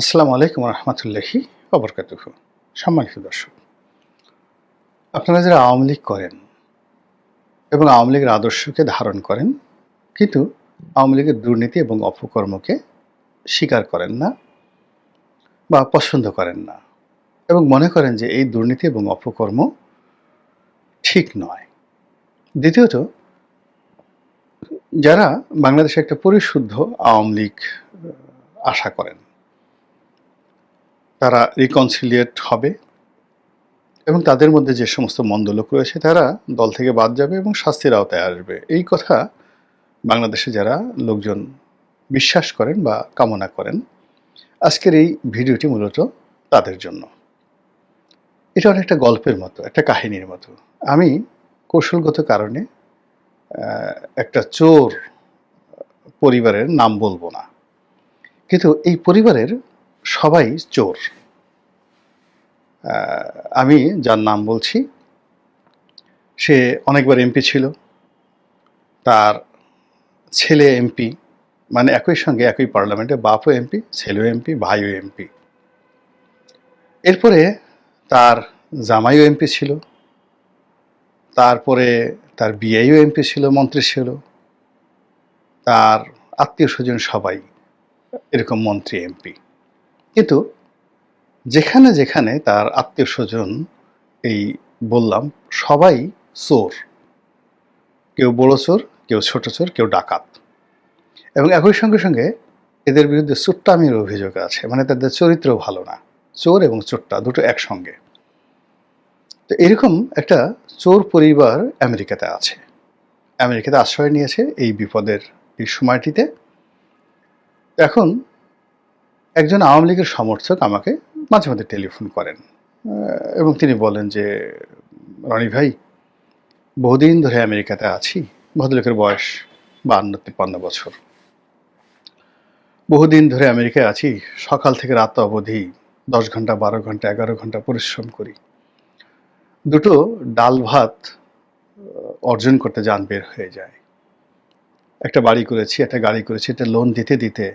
আসসালামু আলাইকুম রহমতুল্লাহি অবরকাতুহ সম্মানিত দর্শক, আপনারা যারা আওয়ামী লীগ করেন এবং আওয়ামী লীগের আদর্শকে ধারণ করেন, কিন্তু আওয়ামী লীগের দুর্নীতি এবং অপকর্মকে স্বীকার করেন না বা পছন্দ করেন না এবং মনে করেন যে এই দুর্নীতি এবং অপকর্ম ঠিক নয়। দ্বিতীয়ত, যারা বাংলাদেশে একটা পরিশুদ্ধ আওয়ামী লীগ আশা করেন তারা রিকনসিলিয়েট হবে এবং তাদের মধ্যে যে সমস্ত মন্দ লোক রয়েছে, তারা দল থেকে বাদ যাবে এবং শাস্তির আওতায় আসবে। এই কথা বাংলাদেশে যারা লোকজন বিশ্বাস করেন বা কামনা করেন, আজকের এই ভিডিওটি মূলত তাদের জন্য। এটা অনেকটা গল্পের মতো, একটা কাহিনীর মতো। আমি কৌশলগত কারণে একটা চোর পরিবারের নাম বলব না। কিন্তু এই পরিবারের সবাই চোর। আমি যার নাম বলছি, সে অনেকবার এমপি ছিল। তার ছেলে এমপি মানে একই সঙ্গে একই পার্লামেন্টে বাপও এমপি, ছেলেও এমপি, ভাইও এমপি। এরপরে তার জামাইও এমপি ছিল। তারপরে তার বিয়েও এমপি ছিল, মন্ত্রী ছিল। তার আত্মীয় স্বজন সবাই এরকম মন্ত্রী এমপি। কিন্তু যেখানে যেখানে তার আত্মীয় স্বজন এই বললাম, সবাই চোর। কেউ বড় চোর, কেউ ছোট চোর, কেউ ডাকাত। এবং একই সঙ্গে সঙ্গে এদের বিরুদ্ধে চোট্টামির অভিযোগ আছে মানে তাদের চরিত্র ভালো না। চোর এবং চোট্টা দুটো একসঙ্গে। তো এরকম একটা চোর পরিবার আমেরিকাতে আছে। আমেরিকাতে আশ্রয় নিয়েছে এই বিপদের এই সময়টিতে। এখন একজন আওয়ামী লীগের সমর্থক আমাকে মাঝে মাঝে টেলিফোন করেন এবং তিনি বলেন যে, রনি ভাই, বহুদিন ধরে আমেরিকাতে আছি, ভদ্রলোকের বয়স বান্ন তিপ্পান্ন বছর। বহুদিন ধরে আমেরিকায় আছি, সকাল থেকে রাত অবধি দশ ঘণ্টা, বারো ঘণ্টা, এগারো ঘণ্টা পরিশ্রম করি। দুটো ডাল ভাত অর্জন করতে যান বের হয়ে যায়। একটা বাড়ি করেছি, একটা গাড়ি করেছি, একটা লোন দিতে দিতে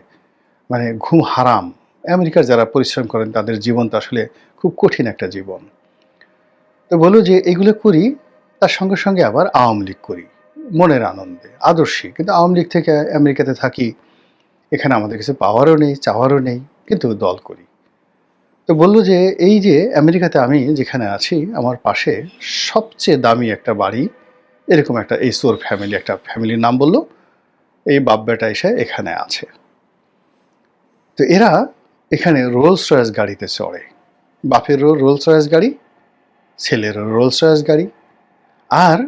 মানে ঘুম হারাম। আমেরিকার যারা পরিশ্রম করেন, তাদের জীবন তো আসলে খুব কঠিন একটা জীবন। তো বলো যে, এগুলো করি, তার সঙ্গে সঙ্গে আবার আওয়ামী লীগ করি। মনের আনন্দে, আদর্শী। কিন্তু আওয়ামী লীগ থেকে আমেরিকাতে থাকি, এখানে আমাদের কিছু পাওয়ারও নেই, চাওয়ারও নেই, কিন্তু দল করি। তো বলল যে, এই যে, আমেরিকাতে আমি যেখানে আছি, আমার পাশে সবচেয়ে দামি একটা বাড়ি, এরকম একটা এই সোর ফ্যামিলি, একটা ফ্যামিলির নাম বলল, এই বাপ বেটা এসে এখানে আছে। তো এরা এখানে রোলস রয়েস গাড়িতে চড়ে। বাপেরও রোলস রয়েস গাড়ি, ছেলেরও রোলস রয়েস গাড়ি। আর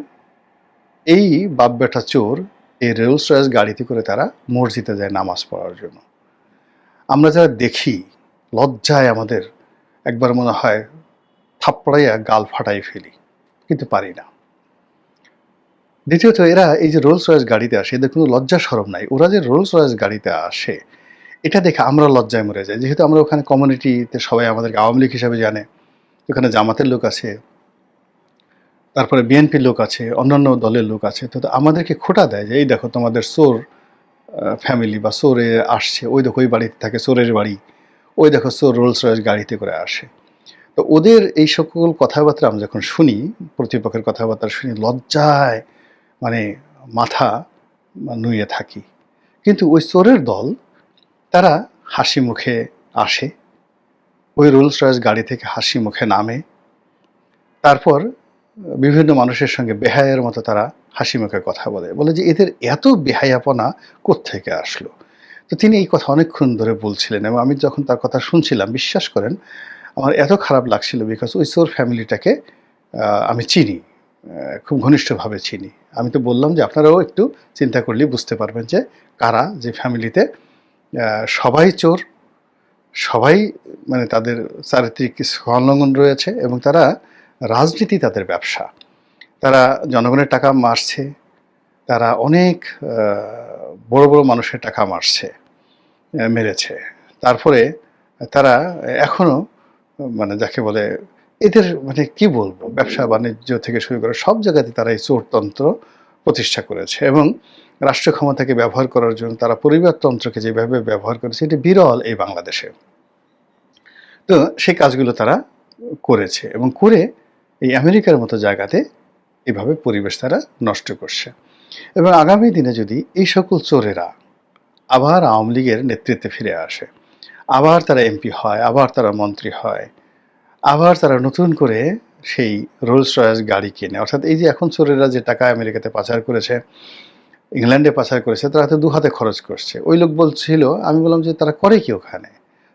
এই বাপ বেটা চোর, এই রোলস রয়েস গাড়িতে করে তারা মসজিদে যায় নামাজ পড়ার জন্য। আমরা যারা দেখি, লজ্জায় আমাদের একবার মনে হয় থাপ্পড়াইয়া গাল ফাটাই ফেলি, কিন্তু পারি না। দ্বিতীয়ত এরা এই যে রোলস রয়েস গাড়িতে আসে, এদের কোনো লজ্জা সরম নাই। ওরা যে রোলস রয়েস গাড়িতে আসে এটা দেখে আমরা লজ্জায় মরে যাই। যেহেতু আমরা ওখানে কমিউনিটিতে সবাই আমাদেরকে আওয়ামী লীগ হিসাবে জানে, ওখানে জামাতের লোক আছে, তারপরে বিএনপির লোক আছে, অন্যান্য দলের লোক আছে, তো আমাদেরকে খোটা দেয় যে, এই দেখো তোমাদের সোর ফ্যামিলি বা সোরে আসছে, ওই দেখো ওই বাড়িতে থাকে, সোরের বাড়ি, ওই দেখো সোর রোলস রয়েস গাড়িতে করে আসে। তো ওদের এই সকল কথাবার্তা আমরা যখন শুনি, প্রতিপক্ষের কথাবার্তা শুনি, লজ্জায় মানে মাথা নুয়ে থাকি। কিন্তু ওই চোরের দল তারা হাসি মুখে আসে। ওই রোলস রয়েস গাড়ি থেকে হাসি মুখে নামে। তারপর বিভিন্ন মানুষের সঙ্গে বেহায়ের মতো তারা হাসি মুখে কথা বলে। বলে যে, এদের এত বেহায়াপনা কোত্থেকে আসলো? তো তিনি এই কথা অনেকক্ষণ ধরে বলছিলেন এবং আমি যখন তার কথা শুনছিলাম, বিশ্বাস করেন, আমার এত খারাপ লাগছিল বিকজ ওই সোর ফ্যামিলিটাকে আমি চিনি খুব ঘনিষ্ঠভাবে চিনি। আমি তো বললাম যে, আপনারাও একটু চিন্তা করলেই বুঝতে পারবেন যে, কারা যে ফ্যামিলিতে সবাই চোর, সবাই মানে তাদের চারিত্রিক সংলগ্ন রয়েছে এবং তারা রাজনীতি তাদের ব্যবসা। তারা জনগণের টাকা মারছে, তারা অনেক বড় বড় মানুষের টাকা মারছে মেরেছে। তারপরে তারা এখনও মানে যাকে বলে, এদের মানে কি বলব, ব্যবসা বাণিজ্য থেকে শুরু করে সব জায়গাতে তারা এই চোরতন্ত্র প্রতিষ্ঠা করেছে এবং রাষ্ট্র ক্ষমতাকে ব্যবহার করার জন্য তারা পরিবারতন্ত্রকে যেভাবে ব্যবহার করেছে, এটি বিরল এই বাংলাদেশে। তো সেই কাজগুলো তারা করেছে এবং করে এই আমেরিকার মতো জায়গাতে এভাবে পরিবেশ তারা নষ্ট করছে। এবং আগামী দিনে যদি এই সকল চোরেরা আবার আওয়ামী লীগের নেতৃত্বে ফিরে আসে, আবার তারা এমপি হয়, আবার তারা মন্ত্রী হয়, আবার তারা নতুন করে সেই রোলস রয়েস গাড়ি কিনে। অর্থাৎ এই যে এখন চোরেরা যে টাকা আমেরিকাতে পাচার করেছে, ইংল্যান্ডে পাচার করেছে, তারা তো দু হাতে খরচ করছে। ওই লোক বলছিল, আমি বললাম যে, তারা করে কি ওখানে?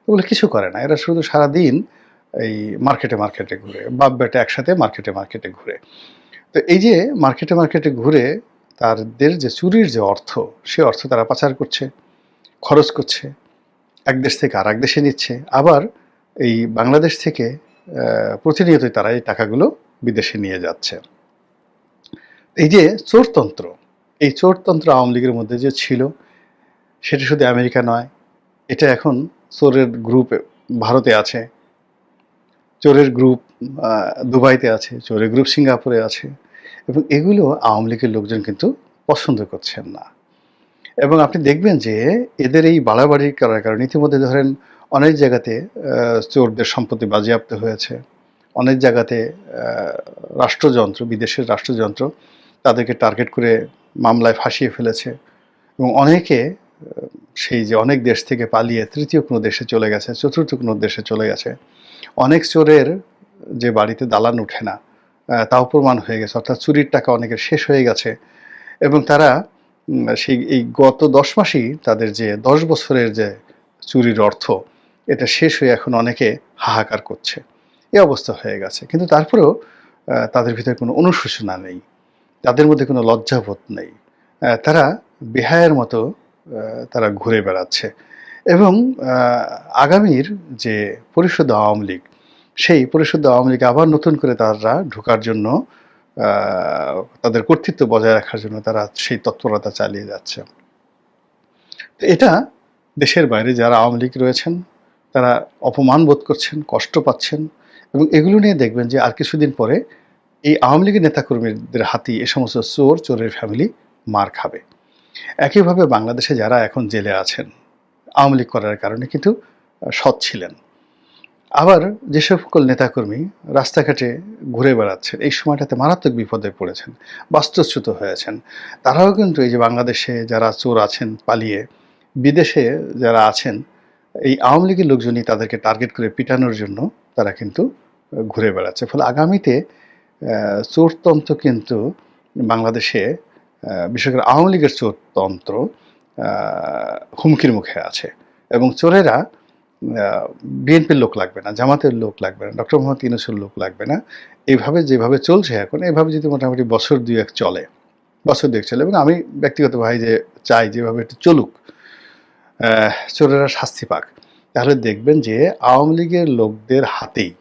ওগুলো কিছু করে না। এরা শুধু সারাদিন এই মার্কেটে মার্কেটে ঘুরে, বাপ বেটা একসাথে মার্কেটে মার্কেটে ঘুরে। তো এই যে মার্কেটে মার্কেটে ঘুরে তাদের যে চুরির যে অর্থ, সে অর্থ তারা পাচার করছে, খরচ করছে। এক দেশ থেকে আর এক দেশে নিচ্ছে। আবার এই বাংলাদেশ থেকে প্রতিনিয়তই তারা এই টাকাগুলো বিদেশে নিয়ে যাচ্ছে। এই যে চোরতন্ত্র, এই চোরতন্ত্র আওয়ামী লীগের মধ্যে যে ছিল, সেটা শুধু আমেরিকা নয়, এটা এখন চোরের গ্রুপ ভারতে আছে, চোরের গ্রুপ দুবাইতে আছে, চোরের গ্রুপ সিঙ্গাপুরে আছে, এবং এগুলো আওয়ামী লীগের লোকজন কিন্তু পছন্দ করছেন না। এবং আপনি দেখবেন যে এদের এই বাড়াবাড়ি করার কারণে ইতিমধ্যে ধরেন অনেক জায়গাতে চোরদের সম্পত্তি বাজেয়াপ্ত হয়েছে। অনেক জায়গাতে রাষ্ট্রযন্ত্র, বিদেশের রাষ্ট্রযন্ত্র তাদেরকে টার্গেট করে মামলায় ফাঁসিয়ে ফেলেছে এবং অনেকে সেই যে অনেক দেশ থেকে পালিয়ে তৃতীয় কোনো দেশে চলে গেছে, চতুর্থ কোনো দেশে চলে গেছে, অনেক চোরের যে বাড়িতে দালান উঠে না তাও প্রমাণ হয়ে গেছে। অর্থাৎ চুরির টাকা অনেকের শেষ হয়ে গেছে এবং তারা সেই, এই গত দশ মাসেই তাদের যে দশ বছরের যে চুরির অর্থ এটা শেষ হয়ে এখন অনেকে হাহাকার করছে। এ অবস্থা হয়ে গেছে। কিন্তু তারপরেও তাদের ভিতরে কোনো অনুশোচনা নেই। তাদের মধ্যে কোনো লজ্জাবোধ নেই। তারা বেহায়ের মতো তারা ঘুরে বেড়াচ্ছে। এবং আগামীর যে পরিশুদ্ধ আওয়ামী লীগ, সেই পরিশুদ্ধ আওয়ামী লীগ আবার নতুন করে তারা ঢোকার জন্য তাদের কর্তৃত্ব বজায় রাখার জন্য তারা সেই তৎপরতা চালিয়ে যাচ্ছে। তো এটা দেশের বাইরে যারা আওয়ামী লীগ রয়েছেন তারা অপমান বোধ করছেন, কষ্ট পাচ্ছেন এবং এগুলো নিয়ে দেখবেন যে আর কিছুদিন পরে এই আওয়ামী লীগের নেতাকর্মীদের হাতি এ সমস্ত চোর, চোরের ফ্যামিলি মার খাবে। একইভাবে বাংলাদেশে যারা এখন জেলে আছেন, আওয়ামী লীগ করার কারণে কিন্তু সৎ ছিলেন। আবার যে সকল নেতাকর্মী রাস্তাঘাটে ঘুরে বেড়াচ্ছেন, এই সময়টাতে মারাত্মক বিপদে পড়েছেন, বাস্তুচ্যুত হয়েছেন। তারাও কিন্তু এই যে বাংলাদেশে যারা চোর আছেন পালিয়ে, বিদেশে যারা আছেন এই আওয়ামী লীগের লোকজনই তাদেরকে টার্গেট করে পিটানোর জন্য তারা কিন্তু ঘুরে বেড়াচ্ছে। ফলে আগামীতে চোরতন্ত্র কিন্তু বাংলাদেশে বিশেষ করে আওয়ামী লীগের চোরতন্ত্র হুমকির মুখে আছে। এবং চোরেরা বিএনপির লোক লাগবে না, জামাতের লোক লাগবে না, ডক্টর মোহাম্মদ ইউনুসের লোক লাগবে না। এইভাবে যেভাবে চলছে এখন, এভাবে যদি মোটামুটি বছর দুয়েক চলে, বছর দুয়েক চলে, এবং আমি ব্যক্তিগতভাবে যে চাই যেভাবে একটু চলুক চোরেরা শাস্তি পাক। তাহলে দেখবেন যে আওয়ামী লীগের লোকদের হাতেই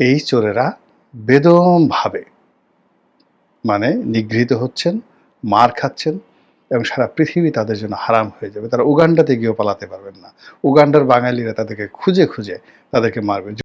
এই চোরেরা বেদমভাবে মানে নিগৃহীত হচ্ছেন, মার খাচ্ছেন এবং সারা পৃথিবী তাদের জন্য হারাম হয়ে যাবে। তারা উগান্ডাতে গিয়েও পালাতে পারবেন না। উগান্ডার বাঙালিরা তাদেরকে খুঁজে খুঁজে তাদেরকে মারবে।